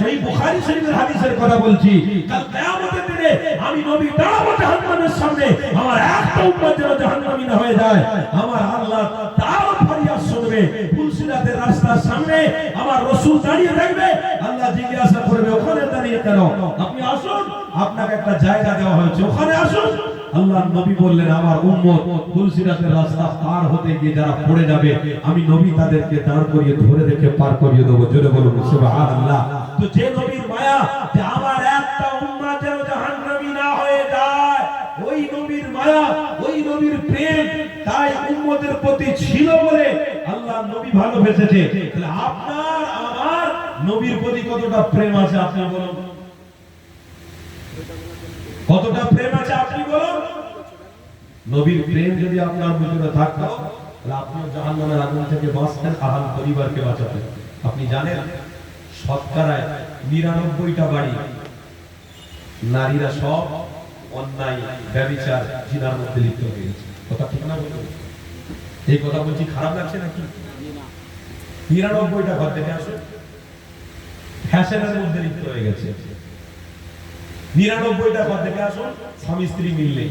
সেই বুখারী শরীফের হাদিসের কথা বলছি। কাল কিয়ামতের দিনে আমি নবী দাঁড়াবো জাহান্নামের সামনে। আমার একটা উম্মত যেন জাহান্নামী না হয়ে যায়। আমার আল্লাহ তার ফরিয়াদ শুনবে, ফুলসিরাতের রাস্তার সামনে আমার রাসূল দাঁড়িয়ে থাকবে। আল্লাহ জিজ্ঞাসা করবে, ওখানে দাঁড়িয়ে কেন? আপনি আসুন, আপনাকে একটা জায়গা দেওয়া হয়েছে। ওখানে আসুন। আল্লাহ নবী বললেন, আমার উম্মত ফুলসিরাতের রাস্তা পার হতে গিয়ে যারা পড়ে যাবে, আমি নবী তাদেরকে দাঁড় করিয়ে, ধরে রেখে পার করিয়ে দেবো। জোরে বলুন, সুবহানাল্লাহ। তো যে নবীর মায়া যে আমার একটা উম্মত যেন জাহান্নামী না হয়ে যায়, ওই নবীর মায়া, ওই নবীর প্রেম তাই উম্মতের প্রতি ছিল বলে আল্লাহ নবী ভালোবেসেছে তাহলে আপনার, আমার নবীর প্রতি কতটা প্রেম আছে আপনি বলুন। কতটা প্রেম আছে আপনি বলুন। নবীর প্রেম যদি আপনার ভিতরে থাকতো, তাহলে আপনিও জাহান্নামের আগুন থেকে বাঁচতেন আহাল পরিবারকে বাঁচাতেন। আপনি জানেন শতকরায় নিরানব্বইটা বাড়ি। নারীরা সব অন্যায়, ব্যবিচার, জিনার মধ্যে লিপ্ত হয়ে গেছে। কথা ঠিক না বলুন এই কথা বলছি, খারাপ লাগছে নাকি? নিরানব্বইটা ঘর থেকে আসো। ফ্যাশনের মধ্যে লিপ্ত হয়ে গেছে। নিরানব্বইটা ঘর থেকে আসো, স্বামী স্ত্রী মিললেই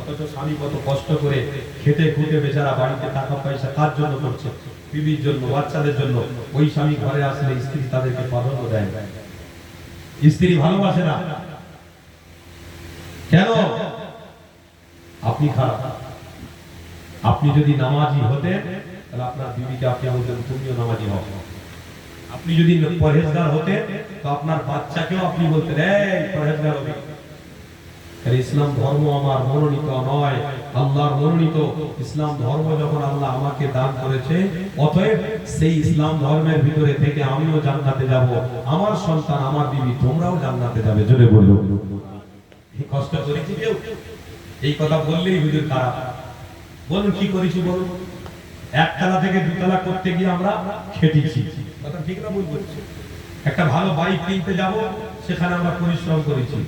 অথচ স্বামী কত কষ্ট করে খেটে খুঁটে বেচারা বাড়িতে টাকা পয়সা কার জন্য করছে? বিবির জন্য, বাচ্চাদের জন্য। ওই স্বামী ঘরে আসলে স্ত্রী তাদেরকে প্রাধান্য দেয় স্ত্রী ভালোবাসে না। কেন? আপনি খারাপ। আপনি যদি নামাজি হতেন, তাহলে আপনার বিবিকে আপনি বলতেন তুমিও নামাজি হও। আপনি যদি পরহেজগার হতেন, তো আপনার বাচ্চাকেও আপনি বলতেন, এই, পরহেজগার হবে। ইসলাম ধর্ম আমার মনোনীত নয়। আল্লাহর মনোনীত ইসলাম ধর্ম যখন আল্লাহ আমাকে দান করেছে, অতএব সেই ইসলাম ধর্মের ভিতরে থেকে আমিও জান্নাতে যাব। আমার সন্তান, আমার বিবি, তোমরাও জান্নাতে যাবে। জোরে বলল কষ্ট করেছি কেউ? এই কথা বললেই হুজুর খারাপ। বলুন, কি করেছি বলুন? একতলা থেকে দুতলা করতে গিয়ে আমরা খেটেছি। কথা ঠিক না বলছি? একটা ভালো বাইক কিনতে যাব, সেখানে আমরা পরিশ্রম করেছি।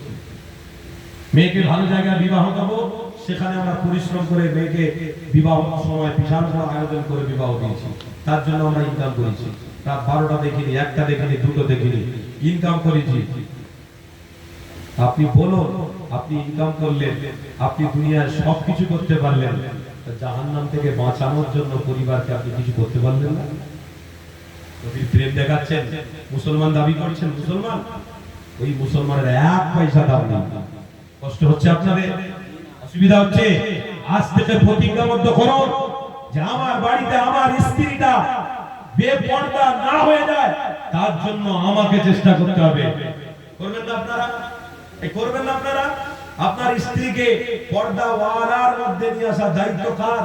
মেয়েকে ভালো জায়গায় বিবাহ দেব। সেখানে আমরা পরিশ্রম করে মেয়েকে বিবাহ সময় বিশাল বড় আয়োজন করে বিবাহ দিয়েছি। তার জন্য আমরা ইনকাম করেছি। রাত বারোটা দেখিনি, একটা দেখিনি, দুটো দেখিনি। ইনকাম করেছি। আপনি বলুন, আপনি ইনকাম করলেন, আপনি দুনিয়ায় সবকিছু করতে পারলেন। জাহান্নাম থেকে বাঁচানোর জন্য পরিবারকে আপনি কিছু করতে পারলেন না? প্রেম দেখাচ্ছেন, মুসলমান দাবি করছেন, মুসলমান? ওই মুসলমানের এক পয়সা দাম নেই। কষ্ট হচ্ছে আপনাদের? অসুবিধা হচ্ছে? আজ থেকে প্রতিজ্ঞাবদ্ধ যে আমার বাড়িতে আমার স্ত্রীটা বেপর্দা না হয়ে যায়, তার জন্য আমাকে চেষ্টা করতে হবে। করবেন না আপনারা? করবেন না আপনারা? আপনার স্ত্রীকে পর্দা ওয়ালার মধ্যে নিয়ে দায়িত্ব কার?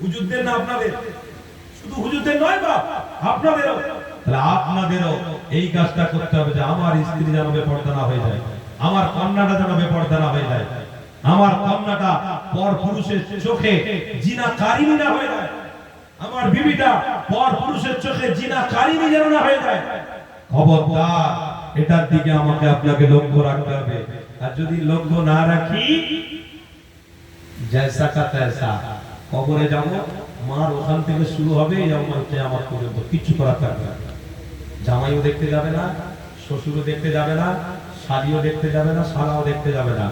হুজুরদের না আপনাদের? শুধু হুজুরদের নয় বা আপনাদেরও। তাহলে আপনাদেরও এই কাজটা করতে হবে যে আমার স্ত্রী যেন বেপর্দা না হয়ে যায়। আমার কন্যাটা যেন বেপর্দা হয়ে যায়। আমার কন্যাটা পর পুরুষের চোখে জিনা কারিনী হয়ে যায়। আমার বিবিটা পর পুরুষের চোখে জিনা কারিনী যেন না হয়ে যায়। খবরদার, এটার দিকে আমাকে আপনাকে লক্ষ্য রাখতে হবে। আর যদি লক্ষ্য না রাখি জয়সা কা তৈসা। কবরে যাব, মার ওখান থেকে শুরু হবে আমার পর্যন্ত কিছু করার থাকবে জামাইও দেখতে যাবে না, শ্বশুরও দেখতে যাবে না শালিও দেখতে যাবে না শালাও দেখতে যাবে না।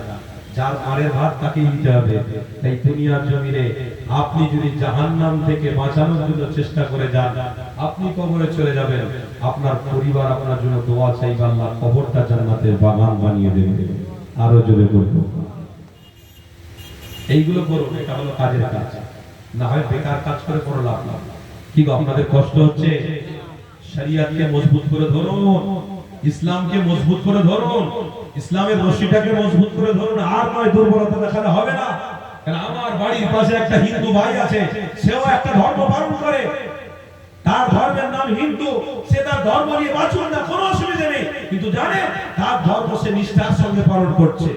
যার মারের ভাত তাকেই দিতে হবে। তাই দুনিয়ার জমিনে আপনি যদি জাহান্নাম থেকে বাঁচানোর জন্য চেষ্টা করে যান আপনি কবরে চলে যাবেন। আপনার পরিবার আপনার জন্য দোয়া চাইবে আল্লাহ কবরটা জান্নাতের বাগান বানিয়ে দেবে। আরও জোরে বলব। এইগুলো করুন এটা হলো কাজের কাজ। না হয় বেকার কাজ করে কোনো লাভ না কি আপনাদের কষ্ট হচ্ছে? শরিয়াতকে মজবুত করে ধরুন। ইসলামকে মজবুত করে ধরুন, ইসলামের রশিটাকে মজবুত করে ধরুন, আর নয় দুর্বলতা দেখালে হবে না। আমার বাড়ির পাশে একটা হিন্দু ভাই আছে, সেও একটা ধর্ম পালন করে। তার ধর্মের নাম হিন্দু, সে তার ধর্ম নিয়ে বাঁচুন না, কোনো অসুবিধা নেই। কিন্তু জানে তার ধর্ম সে নিষ্ঠার সঙ্গে পালন করছে।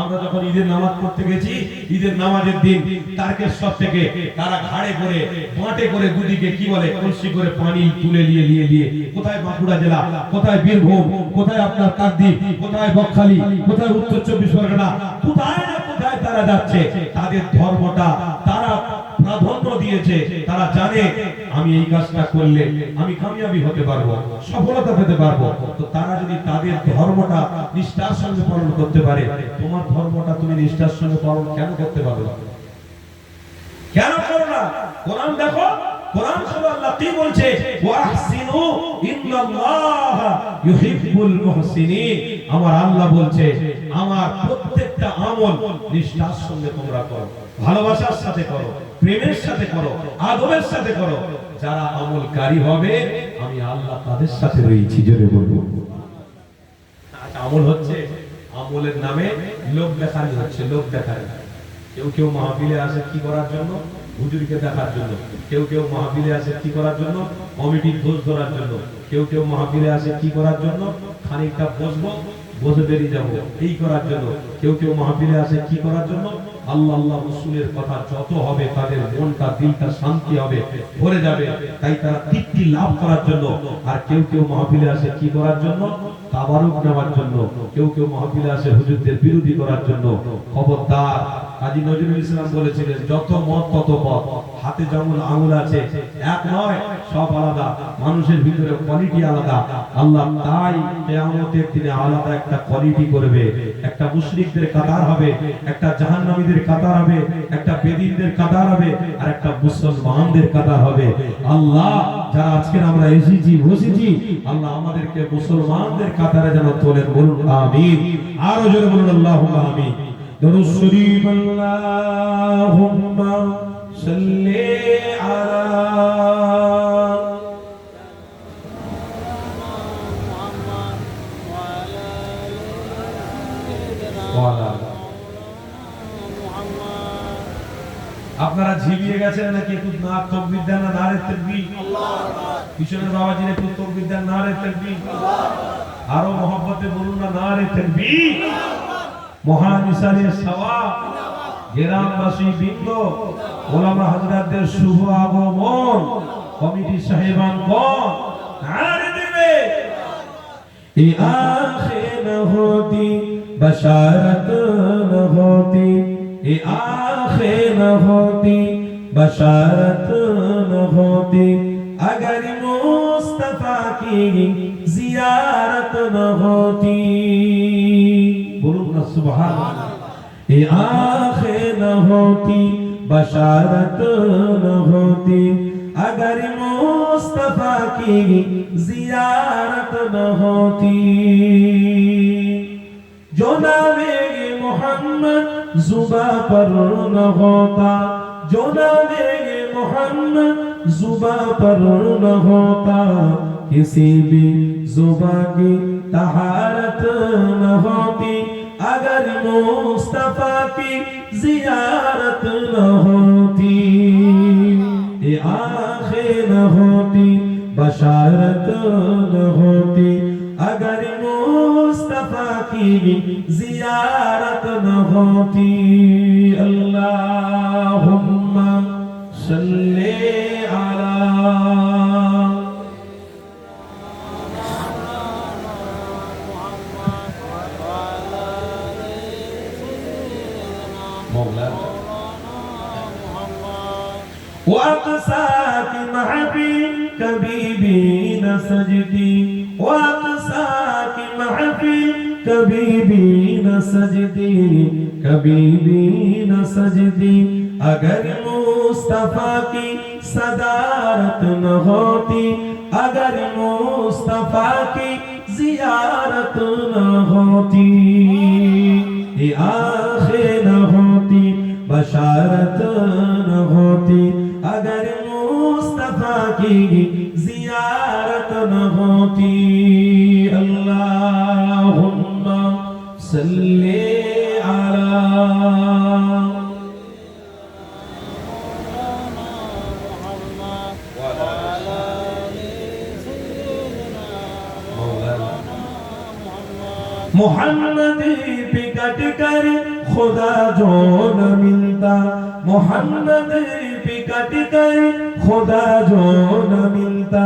আমরা যখন ঈদের নামাজ পড়তে গেছি, ঈদের নামাজের দিন তারকেশ্বর থেকে তারা ঘাড়ে করে মাঠে করে দুদিকে কি বলে, কলসি করে পানি তুলে নিয়ে নিয়ে নিয়ে। কোথায় বাঁকুড়া জেলা? কোথায় বীরভূম? কোথায় আপনার কাকদ্বীপ? কোথায় বকখালি? কোথায় উত্তর চব্বিশ পরগনা? কোথায় না কোথায় তারা যাচ্ছে? তাদের ধর্মটা, তারা দিয়েছে, তারা জানে আমি এই কাজটা করলে আমি কামিয়াবি হতে পারব, সফলতা পেতে পারব। তো তারা যদি তাদের ধর্মটা নিষ্ঠার সঙ্গে পালন করতে পারে, তোমার ধর্মটা তুমি নিষ্ঠার সঙ্গে পালন কেন করতে পারবে? কেন করো না? কোরআন দেখো, কোরআন শুনো আল্লাহ কি বলছে? ওয়াহসিনু ইন্নাল্লাহ ইউহিব্বুল মুহসিনিন। আমার আল্লাহ বলছে, আমার প্রত্যেকটা আমল নিষ্ঠার সঙ্গে তোমরা করো ভালোবাসার সাথে করো প্রেমের সাথে করো আদবের সাথে করো। যারা আমলকারী হবে আমি আল্লাহ তাদের সাথে রয়েছি জোরে বলব। আচ্ছা, আমল হচ্ছে আমলের নামে লোক দেখানি হচ্ছে লোক দেখানি। কেউ কেউ মাহফিলে আসে কি করার জন্য? হুজুরকে দেখার জন্য। কেউ কেউ মাহফিলে আসে কি করার জন্য? কমিটির দোষ ধরার জন্য। কেউ কেউ মাহফিলে আসে কি করার জন্য? খানিকটা বসবো বসে বেরিয়ে যাব। এই করার জন্য কেউ কেউ মাহফিলে আসে, কি করার জন্য? আল্লাহ আল্লাহ রসুলের কথা যত হবে, তাদের মনটা, দিলটা শান্তি হবে, ভরে যাবে। তাই তারা তৃপ্তি লাভ করার জন্য, আর কেউ কেউ মাহফিলে আসে, কি করার জন্য? তাবারুক নেওয়ার জন্য। কেউ কেউ মাহফিলে আসে, হুজুরদের বিরোধী করার জন্য। খবরদার কাজী নজরুল ইসলাম বলেছিলেন, যত মত, তত পথ। হাতে যেমন আঙুল আছে, এক নয়, সব আলাদা। মানুষের ভিতরে কোয়ালিটি আলাদা। আল্লাহ তাই কিয়ামতের দিনে আলাদা একটা কোয়ালিটি করবে। একটা মুশরিকদের কাতার হবে, একটা জাহান্নামীদের কাতার হবে, একটা বেদিনদের কাতার হবে, আর একটা মুসলমানদের কাতার হবে। আল্লাহ, যারা আজকে আমরা এসেছি, বসেছি, আল্লাহ আমাদেরকে মুসলমানদের কাতারে যেন তোলেন। বলুন, আমিন। আরও জোরে বলুন, আল্লাহুম্মা আমিন। শরীফ আল্লাহুম্মা সাল্লি আলা আপনারা ঝিমিয়ে গেছেন নাকি একটু না তকবির দেন না নারে তকবির? পিছনের বাবাজির একটু তকবির দেন নারে তকবির? আরও মহব্বতে বলুন না নারে তকবির? মহান ইসারের সওয়াব গ্রামবাসী বৃন্দ ওলামা হাজরাতদের শুভ আগমন কমিটি সাহেবান গণ নারে দেবে ये आंखें न होती बशारत न होती ये आंखें न होती बशारत न होती अगर मुस्तफा की जियारत न होती বলুন না সুবহান ये आंखें न होती बशारत न होती अगर मुस्तफा की जियारत न होती जो नामे मोहम्मद जुबा पर न होता जो नामे मोहम्मद जुबा पर न होता किसी भी जुबा की तहारत न होती अगर मुस्तफा की जियारत न होती ये आंखें न होती बशारत न होती अगर मुस्तफा की जियारत न होती अल्लाहुम्मा सल्ले अला مولانا وأقسى بمحب كبيبين سجدي وأقسى بمحب كبيبين سجدي كبيبين سجدي اگر مصطفیٰ کی صدارت نہ ہوتی اگر مصطفیٰ کی زیارت نہ ہوتی بشارت نہ ہوتی اگر مصطفیٰ کی زیارت نہ ہوتی اللہم صلی علی محمد پہ کٹ کر कर खुदा जो न मिलता मोहम्मद पे कट कर खुदा जो न मिलता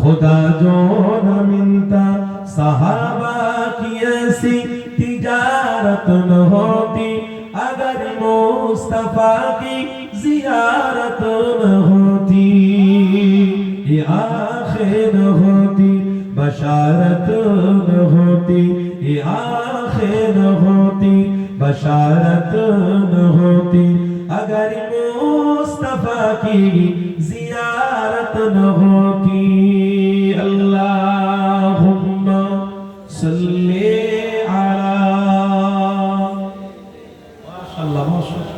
खुदा जो न मिलता सहाबा की ऐसी तिजारत न होती अगर मुस्तफा की जियारत न होती ये आंखें न होती बशारत न होती ये आंखें न होती बशारत न होती अगर मुस्तफा की जियारत न होती अल्लाह सल्ले माशाल्लाह माशाल्लाह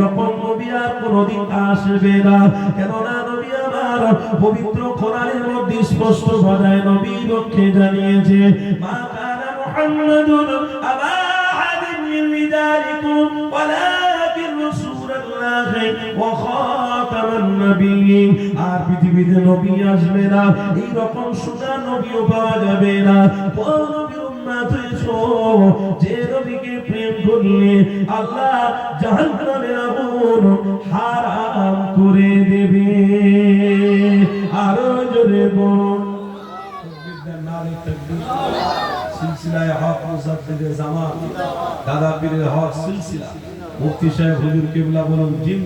রকম নবী আর আসবে না। কেননা নবী আমার পবিত্র কোরআনের মধ্যে স্পষ্ট ভাষায় নবী পক্ষে জানিয়েছে আর পৃথিবীতে নবী আসবে না, এই রকম সুন্দর নবীও পাওয়া যাবে না। হয়েছো যে নবীকে প্রেম দাদা পীরের হক সিলসিলা। মুফতি সাহেব হুজুর কেবলা বলুন জিন্দ